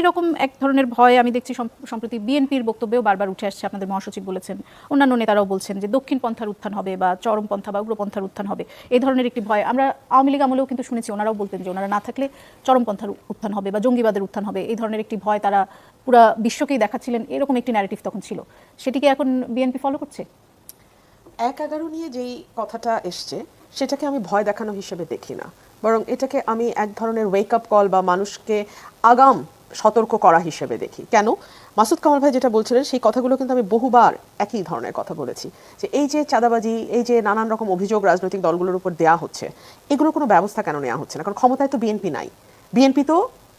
এরকম এক ধরনের ভয় আমি দেখছি সম- সম্প্রতি বিএনপির বক্তব্যেও বারবার উঠে আসছে। আপনাদের মহাসচিব বলেছেন, অন্যান্য নেতারাও বলছেন যে দক্ষিণ পন্থার উত্থান হবে বা চরমপন্থা বা উগ্রপন্থার উত্থান হবে। এই ধরনের একটি ভয় আমরা আওয়ামী লীগ আমলেও কিন্তু শুনেছি, ওনারাও বলতেন যে ওনারা না থাকলে চরমপন্থার উত্থান হবে বা জঙ্গিবাদের উত্থান হবে। এই ধরনের একটি ভয় তারা পুরা বিশ্বকেই দেখাচ্ছিলেন, এরকম একটি ন্যারেটিভ তখন ছিল। সেটিকে এখন বিএনপি ফলো করছে? এক এগারো নিয়ে যেই কথাটা এসছে, সেটাকে আমি ভয় দেখানো হিসেবে দেখি না। বরং এটাকে আমি এক ধরনের ওয়েক আপ কল বা মানুষকে আগাম সতর্ক করা হিসেবে দেখি। কেন? মাসুদ কামাল ভাই যেটা বলছিলেন, সেই কথাগুলো কিন্তু আমি বহুবার একই ধরনের কথা বলেছি। যে এই যে চাঁদাবাজি, এই যে নানান রকম অভিযোগ রাজনৈতিক দলগুলোর উপর দেয়া হচ্ছে, এগুলো কোনো ব্যবস্থা কেন নেওয়া হচ্ছে না? কারণ ক্ষমতায় তো বিএনপি নাই। বিএনপি তো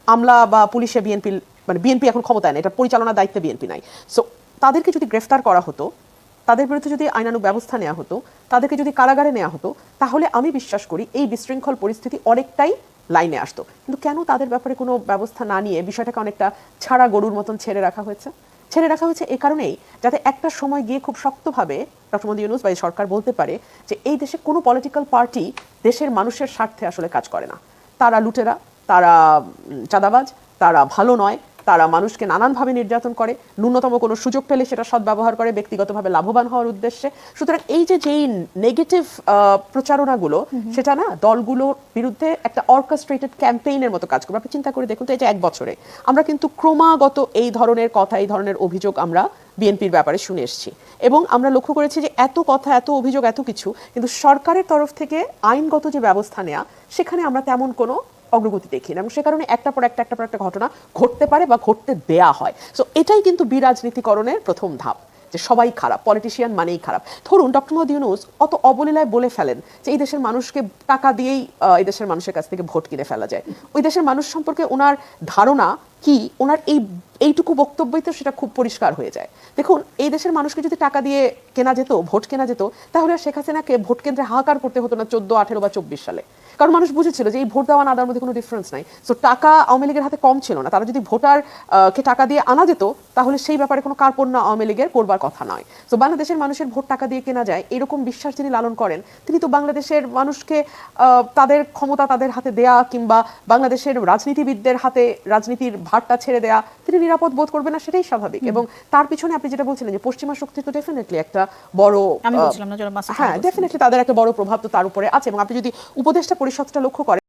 আমলা বা পুলিশে বিএনপি মানে বিএনপি এখন ক্ষমতায় নেই এটা পরিচালনার দায়িত্বে বিএনপি নাই। সো তাদেরকে যদি গ্রেফতার করা হতো, তাদের বিরুদ্ধে যদি আইনানুগ ব্যবস্থা নেওয়া হতো, তাদেরকে যদি কারাগারে নেওয়া হতো, তাহলে আমি বিশ্বাস করি এই বিশৃঙ্খল পরিস্থিতি অনেকটাই লাইনে আসতো। কিন্তু কেন তাদের ব্যাপারে কোনো ব্যবস্থা না নিয়ে বিষয়টাকে অনেকটা ছাড়া গরুর মতন ছেড়ে রাখা হয়েছে? ছেড়ে রাখা হয়েছে এ কারণেই যাতে একটা সময় গিয়ে খুব শক্তভাবে ডক্টর মোদী ইউনুস বা সরকার বলতে পারে যে এই দেশে কোনো পলিটিক্যাল পার্টি দেশের মানুষের স্বার্থে আসলে কাজ করে না। তারা লুটেরা, তারা চাঁদাবাজ, তারা ভালো নয় তারা মানুষকে নানানভাবে নির্যাতন করে। ন্যূনতম কোনো সুযোগ পেলে সেটা সদ্ব্যবহার করে ব্যক্তিগতভাবে লাভবান হওয়ার উদ্দেশ্যে। সুতরাং এই যে যেই নেগেটিভ প্রচারণাগুলো সেটা না দলগুলোর বিরুদ্ধে একটা অর্কেস্ট্রেটেড ক্যাম্পেইনের মতো কাজ করবে। আপনি চিন্তা করে দেখুন তো এই যে এক বছরে আমরা কিন্তু ক্রমাগত এই ধরনের কথা এই ধরনের অভিযোগ আমরা বিএনপির ব্যাপারে শুনে এসেছি। এবং আমরা লক্ষ্য করেছি যে এত কথা এত অভিযোগ এত কিছু কিন্তু সরকারের তরফ থেকে আইনগত যে ব্যবস্থা নেওয়া সেখানে আমরা তেমন কোনো অগ্রগতি দেখি না এবং সে কারণে একটা পর একটা একটা পর একটা ঘটনা ঘটতে পারে বা ঘটতে দেয়া হয়। সো এটাই কিন্তু বিরাজনীতিকরণের প্রথম ধাপ, যে সবাই খারাপ পলিটিশিয়ান মানেই খারাপ। ধরুন, ডক্টর মোহাম্মদ ইউনুস অত অবলীলায় বলে ফেলেন যে এই দেশের মানুষকে টাকা দিয়েই এই দেশের মানুষের কাছ থেকে ভোট কিনে ফেলা যায়। ওই দেশের মানুষ সম্পর্কে ওনার ধারণা কি? ওনার এই, এইটুকু বক্তব্যই তো সেটা খুব পরিষ্কার হয়ে যায়। দেখুন, এই দেশের মানুষকে যদি টাকা দিয়ে কেনা যেত, ভোট কেনা যেত, তাহলে শেখ হাসিনাকে ভোট কেন্দ্রে হাহাকার করতে হতো না চোদ্দ, আঠেরো বা চব্বিশ সালে। কারণ মানুষ বুঝেছিল যে এই ভোট দেওয়া না দেওয়ার মধ্যে কোনো ডিফারেন্স নাই। সো টাকা আওয়ামী লীগের হাতে কম ছিল না। তারা যদি ভোটার কে টাকা দিয়ে আনা যেত, তাহলে সেই ব্যাপারে কোনো কার্পণ্য আওয়ামী লীগের করবার কথা নয়। সো বাংলাদেশের মানুষের ভোট টাকা দিয়ে কেনা যায়, এরকম বিশ্বাস যিনি লালন করেন, তিনি তো বাংলাদেশের মানুষকে তাদের ক্ষমতা তাদের হাতে দেয়া কিংবা বাংলাদেশের রাজনীতিবিদদের হাতে, রাজনীতির ভারটা ছেড়ে দেয়া তিনি নিরাপদ বোধ করবেন না সেটাই স্বাভাবিক। এবং তার পিছনে আপনি যেটা বলছিলেন যে পশ্চিমা শক্তি তো ডেফিনেটলি একটা বড় হ্যাঁ ডেফিনেটলি তাদের একটা বড় প্রভাব তো তার উপরে আছে। এবং আপনি যদি উপদেষ্টা পরিষদটা লক্ষ্য করেন